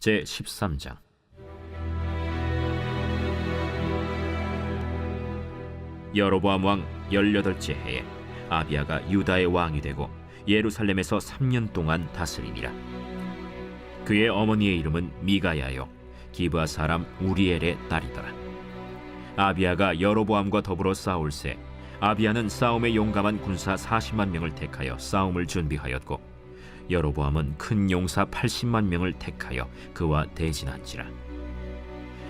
제 13장. 여로보암 왕 18째 해에 아비아가 유다의 왕이 되고 예루살렘에서 3년 동안 다스리니라. 그의 어머니의 이름은 미가야요. 기브아 사람 우리엘의 딸이더라. 아비아가 여로보암과 더불어 싸울새 아비아는 싸움에 용감한 군사 40만 명을 택하여 싸움을 준비하였고 여로보암은 큰 용사 80만 명을 택하여 그와 대진한지라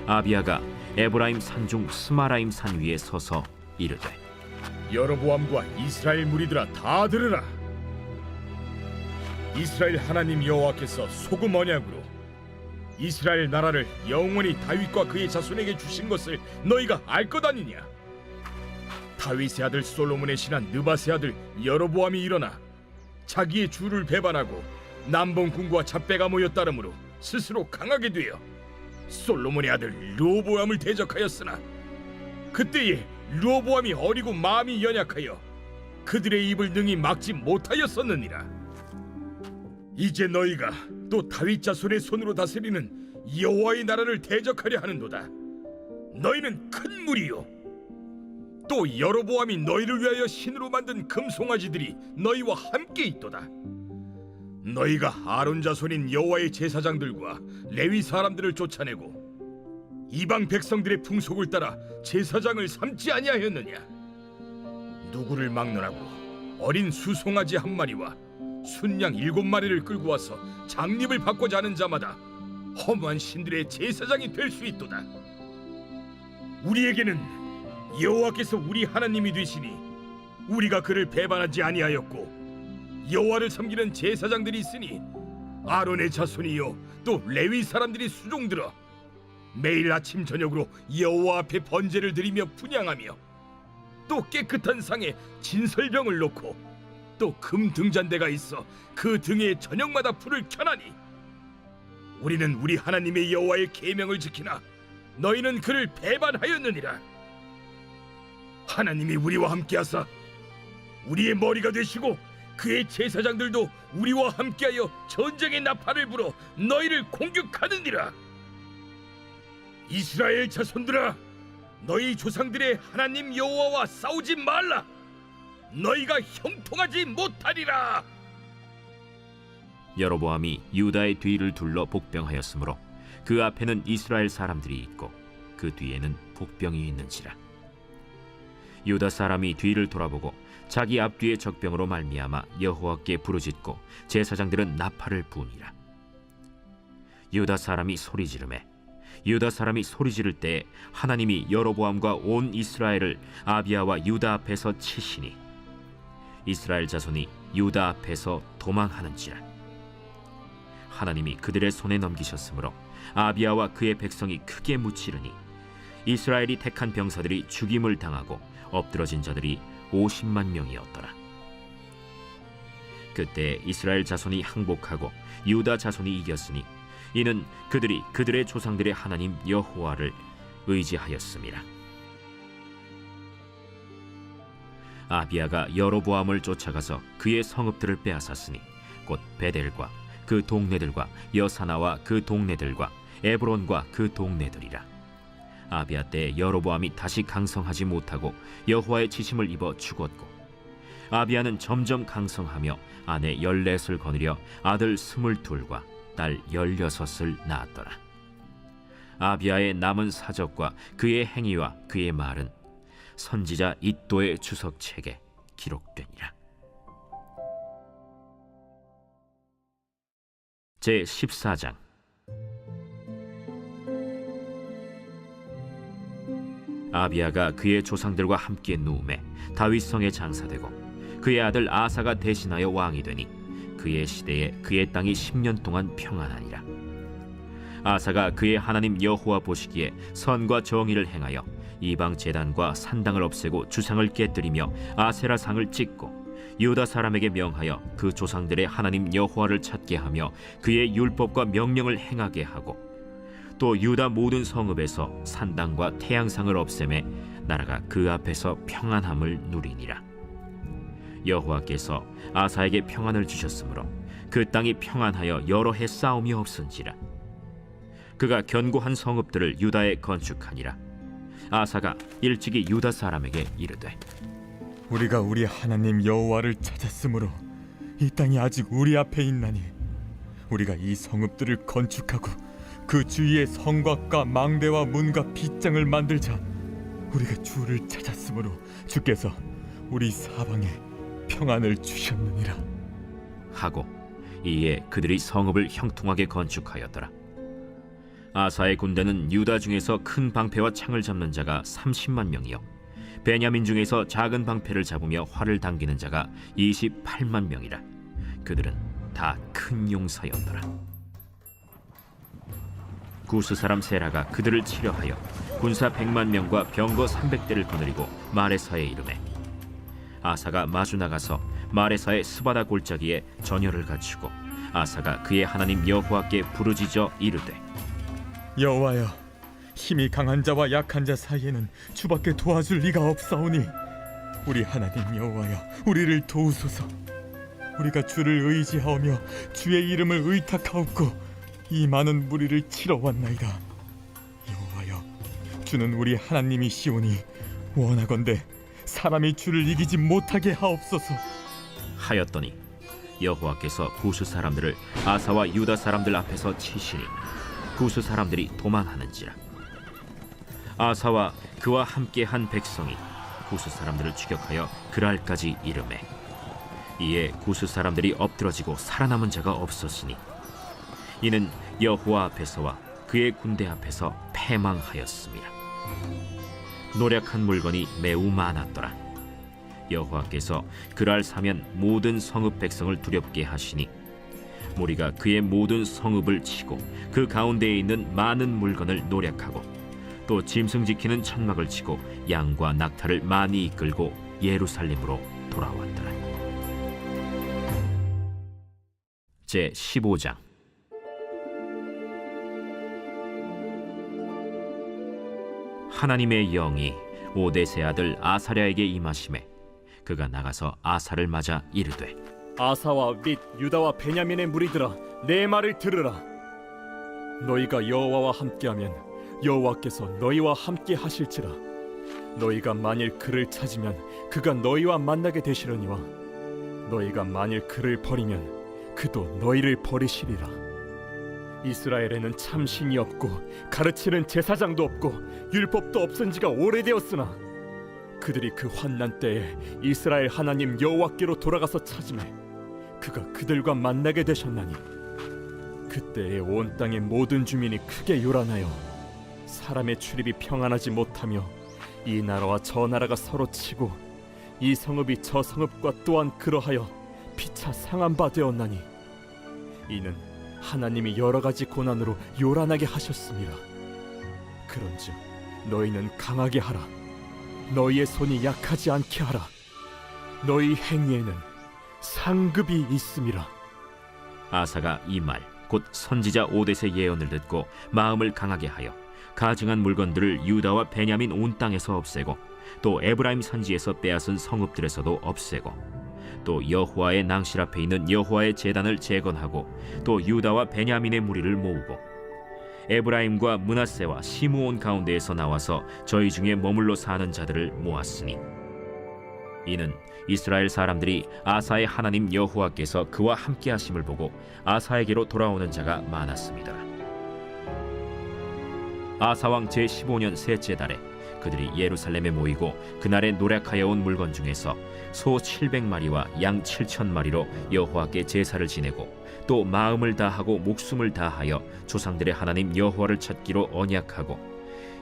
아비아가 에브라임 산 중 스마라임 산 위에 서서 이르되 여로보암과 이스라엘 무리들아 다 들으라. 이스라엘 하나님 여호와께서 소금 언약으로 이스라엘 나라를 영원히 다윗과 그의 자손에게 주신 것을 너희가 알 것 아니냐? 다윗의 아들 솔로몬의 신한 느바의 아들 여로보암이 일어나 자기의 주를 배반하고 남봉군과 잡배가 모여 따름으로 스스로 강하게 되어 솔로몬의 아들 르호보암을 대적하였으나 그때에 르호보암이 어리고 마음이 연약하여 그들의 입을 능히 막지 못하였었느니라. 이제 너희가 또 다윗 자손의 손으로 다스리는 여호와의 나라를 대적하려 하는도다. 너희는 큰 무리요. 또 여로보암이 너희를 위하여 신으로 만든 금송아지들이 너희와 함께 있도다. 너희가 아론 자손인 여호와의 제사장들과 레위 사람들을 쫓아내고 이방 백성들의 풍속을 따라 제사장을 삼지 아니하였느냐? 누구를 막론하고 어린 수송아지 한 마리와 순양 일곱 마리를 끌고 와서 장립을 받고자 하는 자마다 허무한 신들의 제사장이 될 수 있도다. 우리에게는 여호와께서 우리 하나님이 되시니 우리가 그를 배반하지 아니하였고 여호와를 섬기는 제사장들이 있으니 아론의 자손이요 또 레위 사람들이 수종들어 매일 아침 저녁으로 여호와 앞에 번제를 드리며 분양하며 또 깨끗한 상에 진설병을 놓고 또 금 등잔대가 있어 그 등에 저녁마다 불을 켜나니 우리는 우리 하나님의 여호와의 계명을 지키나 너희는 그를 배반하였느니라 하나님이 우리와 함께하사 우리의 머리가 되시고 그의 제사장들도 우리와 함께하여 전쟁의 나팔을 불어 너희를 공격하느니라. 이스라엘 자손들아 너희 조상들의 하나님 여호와와 싸우지 말라. 너희가 형통하지 못하리라. 여로보암이 유다의 뒤를 둘러 복병하였으므로 그 앞에는 이스라엘 사람들이 있고 그 뒤에는 복병이 있는지라 유다 사람이 뒤를 돌아보고 자기 앞뒤의 적병으로 말미암아 여호와께 부르짖고 제사장들은 나팔을 부니라. 유다 사람이 소리 지르매 유다 사람이 소리 지를 때에 하나님이 여로보암과 온 이스라엘을 아비아와 유다 앞에서 치시니 이스라엘 자손이 유다 앞에서 도망하는지라. 하나님이 그들의 손에 넘기셨으므로 아비아와 그의 백성이 크게 무치르니 이스라엘이 택한 병사들이 죽임을 당하고 엎드러진 자들이 50만 명이었더라. 그때 이스라엘 자손이 항복하고 유다 자손이 이겼으니 이는 그들이 그들의 조상들의 하나님 여호와를 의지하였습니다. 아비아가 여로보암을 쫓아가서 그의 성읍들을 빼앗았으니 곧 베델과 그 동네들과 여사나와 그 동네들과 에브론과 그 동네들이라. 아비아 때 여로보암이 다시 강성하지 못하고 여호와의 지심을 입어 죽었고 아비아는 점점 강성하며 아내 열넷을 거느려 아들 스물둘과 딸 열여섯을 낳았더라. 아비아의 남은 사적과 그의 행위와 그의 말은 선지자 이도의 주석책에 기록되니라. 제 14장 아비아가 그의 조상들과 함께 누움에 다윗 성에 장사되고 그의 아들 아사가 대신하여 왕이 되니 그의 시대에 그의 땅이 10년 동안 평안하니라. 아사가 그의 하나님 여호와 보시기에 선과 정의를 행하여 이방 제단과 산당을 없애고 주상을 깨뜨리며 아세라 상을 찍고 유다 사람에게 명하여 그 조상들의 하나님 여호와를 찾게 하며 그의 율법과 명령을 행하게 하고 또 유다 모든 성읍에서 산당과 태양상을 없애매 나라가 그 앞에서 평안함을 누리니라. 여호와께서 아사에게 평안을 주셨으므로 그 땅이 평안하여 여러 해 싸움이 없은지라. 그가 견고한 성읍들을 유다에 건축하니라. 아사가 일찍이 유다 사람에게 이르되 우리가 우리 하나님 여호와를 찾았으므로 이 땅이 아직 우리 앞에 있나니 우리가 이 성읍들을 건축하고 그 주위에 성곽과 망대와 문과 빗장을 만들자 우리가 주를 찾았으므로 주께서 우리 사방에 평안을 주셨느니라 하고 이에 그들이 성읍을 형통하게 건축하였더라. 아사의 군대는 유다 중에서 큰 방패와 창을 잡는 자가 30만 명이요 베냐민 중에서 작은 방패를 잡으며 활을 당기는 자가 28만 명이라 그들은 다 큰 용사였더라. 구스 사람 세라가 그들을 치려하여 군사 100만 명과 병거 300대를 거느리고 마레사에 이르매 아사가 마주 나가서 마레사의 스바다 골짜기에 전열을 갖추고 아사가 그의 하나님 여호와께 부르짖어 이르되 여호와여 힘이 강한 자와 약한 자 사이에는 주밖에 도와줄 리가 없사오니 우리 하나님 여호와여 우리를 도우소서. 우리가 주를 의지하오며 주의 이름을 의탁하옵고 이 많은 무리를 치러 왔나이다. 여호와여 주는 우리 하나님이시오니 원하건대 사람이 주를 이기지 못하게 하옵소서. 하였더니 여호와께서 구스 사람들을 아사와 유다 사람들 앞에서 치시니 구스 사람들이 도망하는지라. 아사와 그와 함께한 백성이 구스 사람들을 추격하여 그랄까지 이름해 이에 구스 사람들이 엎드러지고 살아남은 자가 없었으니 이는 여호와 앞에서와 그의 군대 앞에서 패망하였습니다. 노력한 물건이 매우 많았더라. 여호와께서 그랄 사면 모든 성읍 백성을 두렵게 하시니 무리가 그의 모든 성읍을 치고 그 가운데에 있는 많은 물건을 노력하고 또 짐승 지키는 천막을 치고 양과 낙타를 많이 이끌고 예루살렘으로 돌아왔더라. 제 15장 하나님의 영이 오데세 아들 아사랴에게 임하심에 그가 나가서 아사를 맞아 이르되 아사와 및 유다와 베냐민의 무리들아 내 말을 들으라. 너희가 여호와와 함께하면 여호와께서 너희와 함께 하실지라. 너희가 만일 그를 찾으면 그가 너희와 만나게 되시려니와 너희가 만일 그를 버리면 그도 너희를 버리시리라 이스라엘에는 참 신이 없고 가르치는 제사장도 없고 율법도 없은 지가 오래되었으나 그들이 그 환난 때에 이스라엘 하나님 여호와께로 돌아가서 찾음에 그가 그들과 만나게 되셨나니 그때에 온 땅의 모든 주민이 크게 요란하여 사람의 출입이 평안하지 못하며 이 나라와 저 나라가 서로 치고 이 성읍이 저 성읍과 또한 그러하여 피차 상한 바 되었나니 이는 하나님이 여러 가지 고난으로 요란하게 하셨습니다. 그런즉 너희는 강하게 하라. 너희의 손이 약하지 않게 하라. 너희 행위에는 상급이 있음이라. 아사가 이 말 곧 선지자 오데세 예언을 듣고 마음을 강하게 하여 가증한 물건들을 유다와 베냐민 온 땅에서 없애고 또 에브라임 산지에서 빼앗은 성읍들에서도 없애고 또 여호와의 낭실 앞에 있는 여호와의 제단을 재건하고 또 유다와 베냐민의 무리를 모으고 에브라임과 문하세와 시므온 가운데에서 나와서 저희 중에 머물러 사는 자들을 모았으니 이는 이스라엘 사람들이 아사의 하나님 여호와께서 그와 함께 하심을 보고 아사에게로 돌아오는 자가 많았습니다. 아사 왕 제15년 셋째 달에 그들이 예루살렘에 모이고 그날에 노력하여 온 물건 중에서 소 700마리와 양 7천마리로 여호와께 제사를 지내고 또 마음을 다하고 목숨을 다하여 조상들의 하나님 여호와를 찾기로 언약하고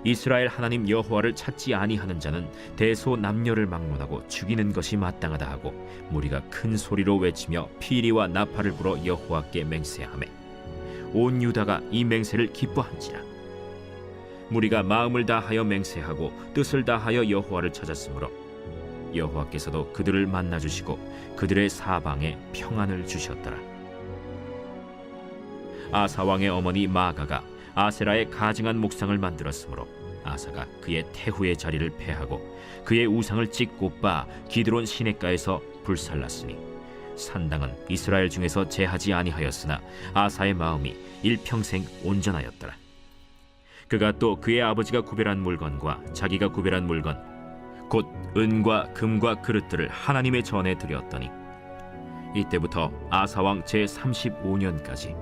이스라엘 하나님 여호와를 찾지 아니하는 자는 대소 남녀를 막론하고 죽이는 것이 마땅하다 하고 무리가 큰 소리로 외치며 피리와 나팔을 불어 여호와께 맹세하매 온 유다가 이 맹세를 기뻐한지라. 무리가 마음을 다하여 맹세하고 뜻을 다하여 여호와를 찾았으므로 여호와께서도 그들을 만나 주시고 그들의 사방에 평안을 주셨더라. 아사 왕의 어머니 마가가 아세라의 가증한 목상을 만들었으므로 아사가 그의 태후의 자리를 패하고 그의 우상을 찍고 빠 기드론 시냇가에서 불살랐으니 산당은 이스라엘 중에서 제하지 아니하였으나 아사의 마음이 일평생 온전하였더라. 그가 또 그의 아버지가 구별한 물건과 자기가 구별한 물건 곧 은과 금과 그릇들을 하나님의 전에 드렸더니 이때부터 아사 왕 제 35년까지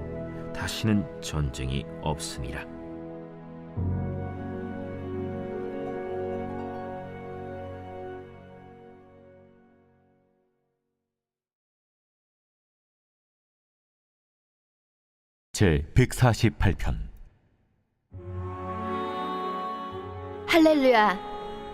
다시는 전쟁이 없으니라. 제 148편. 할렐루야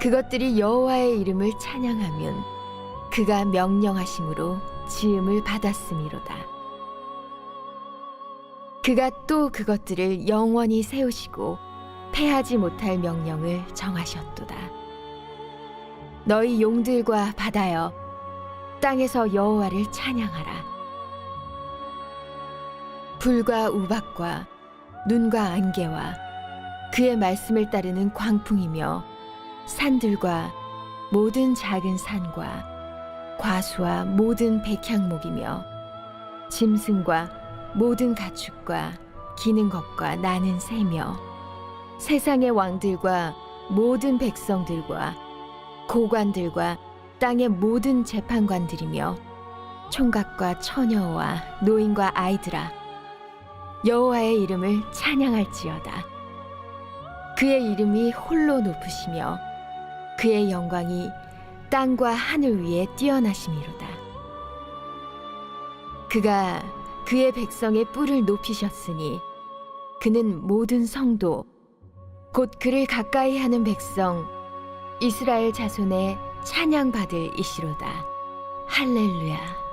그것들이 여호와의 이름을 찬양하면 그가 명령하심으로 지음을 받았음이로다. 그가 또 그것들을 영원히 세우시고 패하지 못할 명령을 정하셨도다. 너희 용들과 바다여 땅에서 여호와를 찬양하라. 불과 우박과 눈과 안개와 그의 말씀을 따르는 광풍이며 산들과 모든 작은 산과 과수와 모든 백향목이며 짐승과 모든 가축과 기는 것과 나는 새며 세상의 왕들과 모든 백성들과 고관들과 땅의 모든 재판관들이며 총각과 처녀와 노인과 아이들아 여호와의 이름을 찬양할지어다. 그의 이름이 홀로 높으시며 그의 영광이 땅과 하늘 위에 뛰어나심이로다. 그가 그의 백성의 뿔을 높이셨으니 그는 모든 성도 곧 그를 가까이 하는 백성 이스라엘 자손의 찬양받을 이시로다. 할렐루야.